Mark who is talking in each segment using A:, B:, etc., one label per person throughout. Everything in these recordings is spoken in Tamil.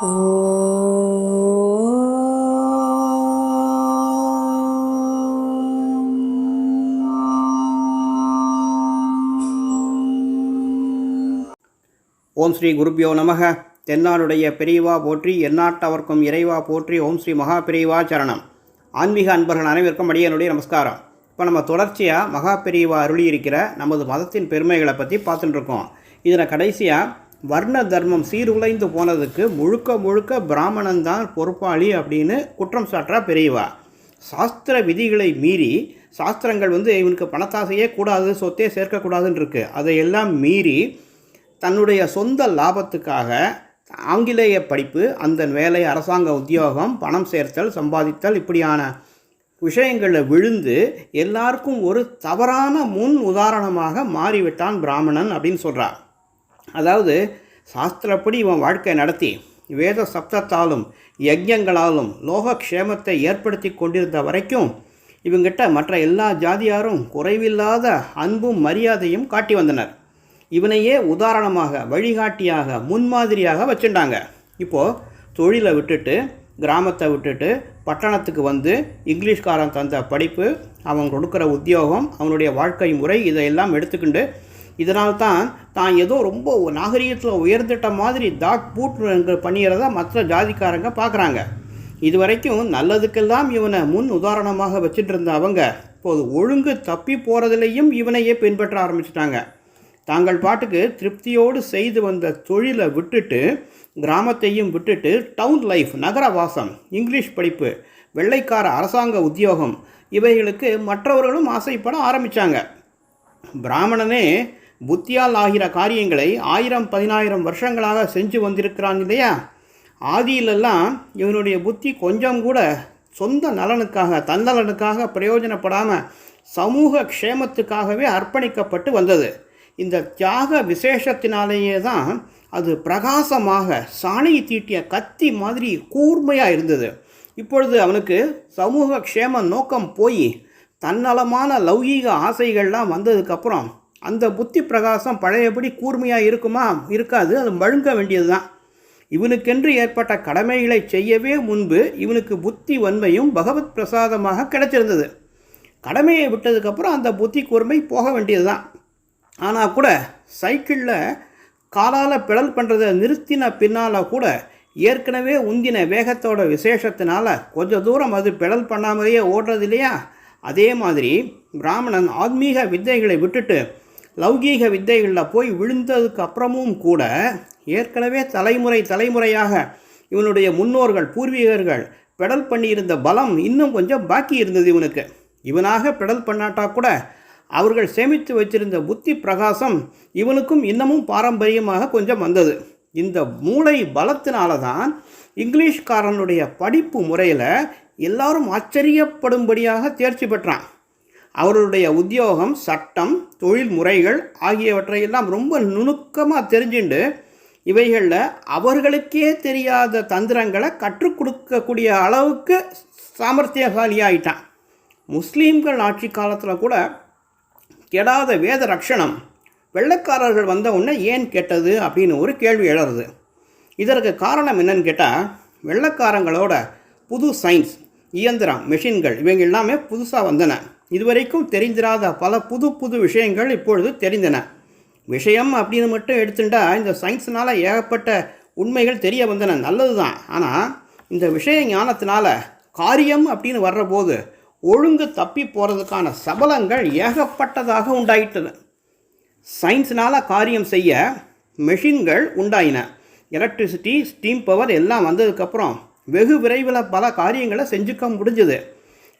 A: ஓம் ஸ்ரீ குருப்பியோ நமக. தென்னாடுடைய பெரியவா போற்றி எந்நாட்டவர்க்கும் இறைவா போற்றி ஓம் ஸ்ரீ மகா பெரியவா சரணம். ஆன்மீக அன்பர்கள் அனைவருக்கும் அடியனுடைய நமஸ்காரம். இப்போ நம்ம தொடர்ச்சியாக மகா பெரியவா அருளியிருக்கிற நமது மதத்தின் பெருமைகளை பற்றி பார்த்துட்டுருக்கோம் இதில் கடைசியாக வர்ண தர்மம் சீர்குலைந்து போனதுக்கு முழுக்க முழுக்க பிராமணன் தான் பொறுப்பாளி அப்படின்னு குற்றம் சாட்டுறா பெரியவா. சாஸ்திர விதிகளை மீறி சாஸ்திரங்கள் வந்து இவனுக்கு பணத்தாசையே கூடாது சொத்தே சேர்க்கக்கூடாதுன்னு இருக்கு அதையெல்லாம் மீறி தன்னுடைய சொந்த லாபத்துக்காக ஆங்கிலேய படிப்பு அந்த வேலை அரசாங்க உத்தியோகம் பணம் சேர்த்தல் சம்பாதித்தல் இப்படியான விஷயங்களில் விழுந்து எல்லாருக்கும் ஒரு தவறான முன் உதாரணமாக மாறிவிட்டான் பிராமணன் அப்படின்னு சொல்கிறார் அதாவது சாஸ்திரப்படி இவன் வாழ்க்கை நடத்தி வேத சப்தத்தாலும் யஜ்யங்களாலும் லோகக்ஷேமத்தை ஏற்படுத்தி கொண்டிருந்த வரைக்கும் இவங்கிட்ட மற்ற எல்லா ஜாதியாரும் குறைவில்லாத அன்பும் மரியாதையும் காட்டி வந்தனர். இவனையே உதாரணமாக வழிகாட்டியாக முன்மாதிரியாக வச்சுட்டாங்க. இப்போது தொழிலை விட்டுட்டு கிராமத்தை விட்டுட்டு பட்டணத்துக்கு வந்து இங்கிலீஷ்காரன் தந்த படிப்பு அவன் கொடுக்குற உத்தியோகம் அவனுடைய வாழ்க்கை முறை இதையெல்லாம் எடுத்துக்கிண்டு இதனால் தான் தான் ஏதோ ரொம்ப நாகரீகத்தில் உயர்ந்துட்ட மாதிரி தாட் பூட் பண்ணிக்கிறத மற்ற ஜாதிக்காரங்க பார்க்குறாங்க இது வரைக்கும் நல்லதுக்கெல்லாம் இவனை முன் உதாரணமாக வச்சுட்டு இருந்த அவங்க இப்போது ஒழுங்கு தப்பி போகிறதுலையும் இவனையே பின்பற்ற ஆரம்பிச்சிட்டாங்க. தாங்கள் பாட்டுக்கு திருப்தியோடு செய்து வந்த தொழிலை விட்டுட்டு கிராமத்தையும் விட்டுட்டு டவுன் லைஃப் நகர வாசம் இங்கிலீஷ் படிப்பு வெள்ளைக்கார அரசாங்க உத்தியோகம் இவைகளுக்கு மற்றவர்களும் ஆசைப்பட ஆரம்பித்தாங்க பிராமணனே புத்தியால் ஆகிற காரியங்களை ஆயிரம் பதினாயிரம் வருஷங்களாக செஞ்சு வந்திருக்கிறான் இல்லையா? ஆதியிலெல்லாம் இவனுடைய புத்தி கொஞ்சம் கூட சொந்த நலனுக்காக தன்னலனுக்காக பிரயோஜனப்படாமல் சமூக க்ஷேமத்துக்காகவே அர்ப்பணிக்கப்பட்டு வந்தது. இந்த தியாக விசேஷத்தினாலேயே தான் அது பிரகாசமாக சாணியை தீட்டிய கத்தி மாதிரி கூர்மையாக இருந்தது. இப்பொழுது அவனுக்கு சமூக க்ஷேம நோக்கம் போய் தன்னலமான லௌகீக ஆசைகள்லாம் வந்ததுக்கப்புறம் அந்த புத்தி பிரகாசம் பழையபடி கூர்மையாக இருக்குமா? இருக்காது. அது மழுங்க வேண்டியது தான் இவனுக்கென்று ஏற்பட்ட கடமைகளை செய்யவே முன்பு இவனுக்கு புத்தி வன்மையும் பகவத் பிரசாதமாக கிடைச்சிருந்தது. கடமையை விட்டதுக்கப்புறம் அந்த புத்தி கூர்மை போக வேண்டியது தான் ஆனால் கூட சைக்கிளில் காலால் பெடல் பண்ணுறதை நிறுத்தின பின்னால் கூட ஏற்கனவே உந்தின வேகத்தோட விசேஷத்தினால் கொஞ்சம் தூரம் அது பெடல் பண்ணாமலேயே ஓடுறது இல்லையா? அதே மாதிரி பிராமணன் ஆத்மீக வித்தைகளை விட்டுட்டு லௌகீக வித்தைகளில் போய் விழுந்ததுக்கு அப்புறமும் கூட ஏற்கனவே தலைமுறை தலைமுறையாக இவனுடைய முன்னோர்கள் பூர்வீகர்கள் பெடல் பண்ணியிருந்த பலம் இன்னும் கொஞ்சம் பாக்கி இருந்தது இவனுக்கு. இவனாக பெடல் பண்ணாட்டா கூட அவர்கள் சேமித்து வச்சிருந்த புத்தி பிரகாசம் இவனுக்கும் இன்னமும் பாரம்பரியமாக கொஞ்சம் வந்தது. இந்த மூளை பலத்தினால தான் இங்கிலீஷ்காரனுடைய படிப்பு முறையில் எல்லாரும் ஆச்சரியப்படும்படியாக தேர்ச்சி பெற்றான். அவர்களுடைய உத்தியோகம் சட்டம் தொழில் முறைகள் ஆகியவற்றையெல்லாம் ரொம்ப நுணுக்கமாக தெரிஞ்சுண்டு இவைகளில் அவர்களுக்கே தெரியாத தந்திரங்களை கற்றுக் கொடுக்கக்கூடிய அளவுக்கு சாமர்த்தியசாலியாயிட்டான். முஸ்லீம்கள் ஆட்சி காலத்தில் கூட கெடாத வேத ரக்ஷணம் வெள்ளைக்காரர்கள் வந்த உடனே ஏன் கெட்டது அப்படின்னு ஒரு கேள்வி எழறது. இதற்கு காரணம் என்னன்னு கேட்டால் வெள்ளைக்காரங்களோட புது சயின்ஸ் இயந்திரம் மெஷின்கள் இவங்க எல்லாமே புதுசாக வந்தன. இதுவரைக்கும் தெரிந்திராத பல புது புது விஷயங்கள் இப்பொழுது தெரிந்தன. விஷயம் அப்படின்னு மட்டும் எடுத்துட்டா இந்த சயின்ஸினால் ஏகப்பட்ட உண்மைகள் தெரிய வந்தன. நல்லது தான் ஆனால் இந்த விஷய ஞானத்தினால காரியம் அப்படின்னு வர்றபோது ஒழுங்கு தப்பி போகிறதுக்கான சபலங்கள் ஏகப்பட்டதாக உண்டாயிட்டது சயின்ஸினால் காரியம் செய்ய மெஷின்கள் உண்டாயின. எலக்ட்ரிசிட்டி ஸ்டீம் பவர் எல்லாம் வந்ததுக்கப்புறம் வெகு விரைவில் பல காரியங்களை செஞ்சுக்க முடிஞ்சுது.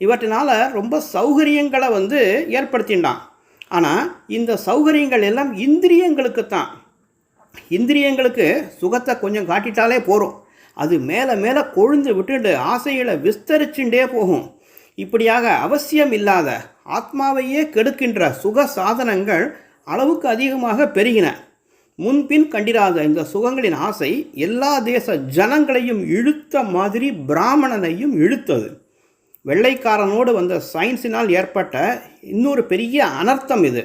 A: இவற்றினால் ரொம்ப சௌகரியங்களை வந்து ஏற்படுத்தினான் ஆனால் இந்த சௌகரியங்கள் எல்லாம் இந்திரியங்களுக்கு தான் இந்திரியங்களுக்கு சுகத்தை கொஞ்சம் காட்டிட்டாலே போகும் அது மேலே மேலே கொழுந்து விட்டுட்டு ஆசைகளை விஸ்தரிச்சுட்டே போகும். இப்படியாக அவசியம் இல்லாத ஆத்மாவையே கெடுக்கின்ற சுக சாதனங்கள் அளவுக்கு அதிகமாக பெருகின. முன்பின் கண்டிராத இந்த சுகங்களின் ஆசை எல்லா தேச ஜனங்களையும் இழுத்த மாதிரி பிராமணனையும் இழுத்தது. வெள்ளைக்காரனோடு வந்த சயின்ஸினால் ஏற்பட்ட இன்னொரு பெரிய அனர்த்தம் இது.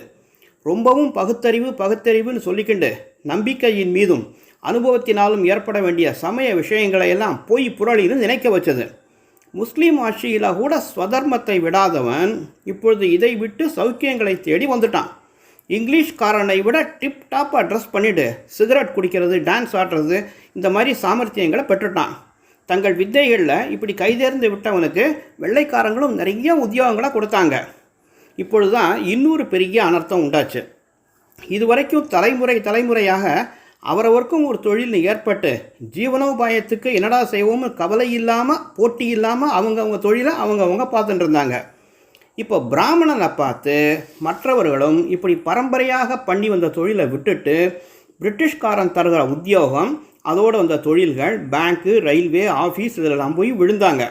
A: ரொம்பவும் பகுத்தறிவு பகுத்தறிவுன்னு சொல்லிக்கிண்டு நம்பிக்கையின் மீதும் அனுபவத்தினாலும் ஏற்பட வேண்டிய சமய விஷயங்களை எல்லாம் பொய் புரளின்னு நினைக்க வச்சது. முஸ்லீம் ஆட்சியில் கூட ஸ்வதர்மத்தை விடாதவன் இப்பொழுது இதை விட்டு சௌக்கியங்களை தேடி வந்துட்டான். இங்கிலீஷ்காரனை விட டிப் டாப்பாக ட்ரெஸ் பண்ணிவிட்டு சிகரெட் குடிக்கிறது டான்ஸ் ஆடுறது இந்த மாதிரி சாமர்த்தியங்களை பெற்றுட்டான். தங்கள் வித்தைகளில் இப்படி கைதேர்ந்து விட்டவனுக்கு வெள்ளைக்காரங்களும் நிறைய உத்தியோகங்களை கொடுத்தாங்க. இப்பொழுது தான் இன்னொரு பெரிய அனர்த்தம் உண்டாச்சு. இதுவரைக்கும் தலைமுறை தலைமுறையாக அவரவருக்கும் ஒரு தொழில் ஏற்பட்டு ஜீவனோபாயத்துக்கு என்னடா செய்வோம்னு கவலை இல்லாமல் போட்டி இல்லாமல் அவங்கவுங்க தொழிலை அவங்கவுங்க பார்த்துட்டு இருந்தாங்க. இப்போ பிராமணனை பார்த்து மற்றவர்களும் இப்படி பரம்பரையாக பண்ணி வந்த தொழிலை விட்டுட்டு பிரிட்டிஷ்காரன் தருகிற உத்தியோகம் அதோடு வந்த தொழில்கள் பேங்க்கு ரயில்வே ஆஃபீஸ் இதெல்லாம் போய் விழுந்தாங்க.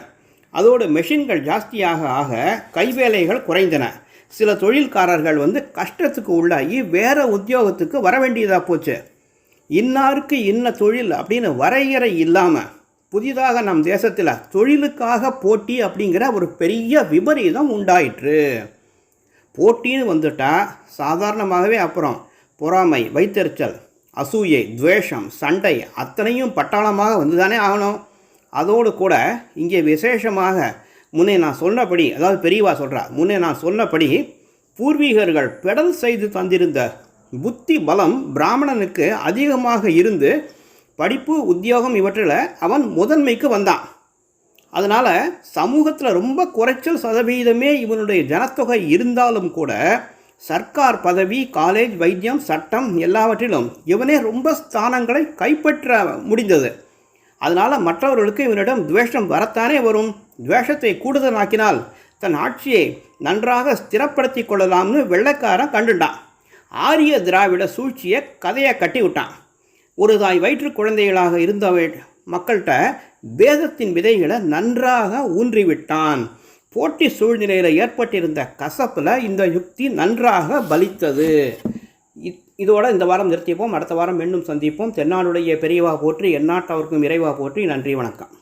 A: அதோடு மெஷின்கள் ஜாஸ்தியாக ஆக கைவேலைகள் குறைந்தன. சில தொழில்காரர்கள் வந்து கஷ்டத்துக்கு உள்ளாகி வேறு உத்தியோகத்துக்கு வர வேண்டியதாக போச்சு. இன்னாருக்கு இன்ன தொழில் அப்படின்னு வரையறை இல்லாமல் புதிதாக நம் தேசத்தில் தொழிலுக்காக போட்டி அப்படிங்கிற ஒரு பெரிய விபரீதம் உண்டாயிற்று. போட்டின்னு வந்துட்டால் சாதாரணமாகவே அப்புறம் பொறாமை வைத்தறிச்சல் அசூயை துவேஷம் சண்டை அத்தனையும் பட்டாளமாக வந்துதானே ஆகணும். அதோடு கூட இங்கே விசேஷமாக முன்னே நான் சொன்னபடி அதாவது பெரியவா சொல்கிறா முன்னே நான் சொன்னபடி பூர்வீகர்கள் பெடல் செய்து தந்திருந்த புத்தி பலம் பிராமணனுக்கு அதிகமாக இருந்து படிப்பு உத்தியோகம் இவற்றில் அவன் முதன்மைக்கு வந்தான். அதனால் சமூகத்தில் ரொம்ப குறைச்சல் சதவீதமே இவனுடைய ஜனத்தொகை இருந்தாலும் கூட சர்க்கார் பதவி காலேஜ் வைத்தியம் சட்டம் எல்லாவற்றிலும் இவனே ரொம்ப ஸ்தானங்களை கைப்பற்ற முடிந்தது. அதனால் மற்றவர்களுக்கு இவனிடம் துவேஷம் வரத்தானே வரும். துவேஷத்தை கூடுதலாக்கினால் தன் ஆட்சியை நன்றாக ஸ்திரப்படுத்தி கொள்ளலாம்னு வெள்ளைக்காரன் கண்டுட்டான் ஆரிய திராவிட சூழ்ச்சியை கதையை கட்டி விட்டான் ஒரு தாய் வயிற்று குழந்தைகளாக இருந்த மக்கள்கிட்ட வேதத்தின் விதைகளை நன்றாக ஊன்றிவிட்டான். போட்டி சூழ்நிலையில் ஏற்பட்டிருந்த கசப்பில் இந்த யுக்தி நன்றாக பலித்தது. இதோட இந்த வாரம் நிறுத்திப்போம். அடுத்த வாரம் மீண்டும் சந்திப்போம். தென்னாடுடைய பெரியவா போற்றி எந்நாட்டவருக்கும் இறைவா போற்றி நன்றி வணக்கம்.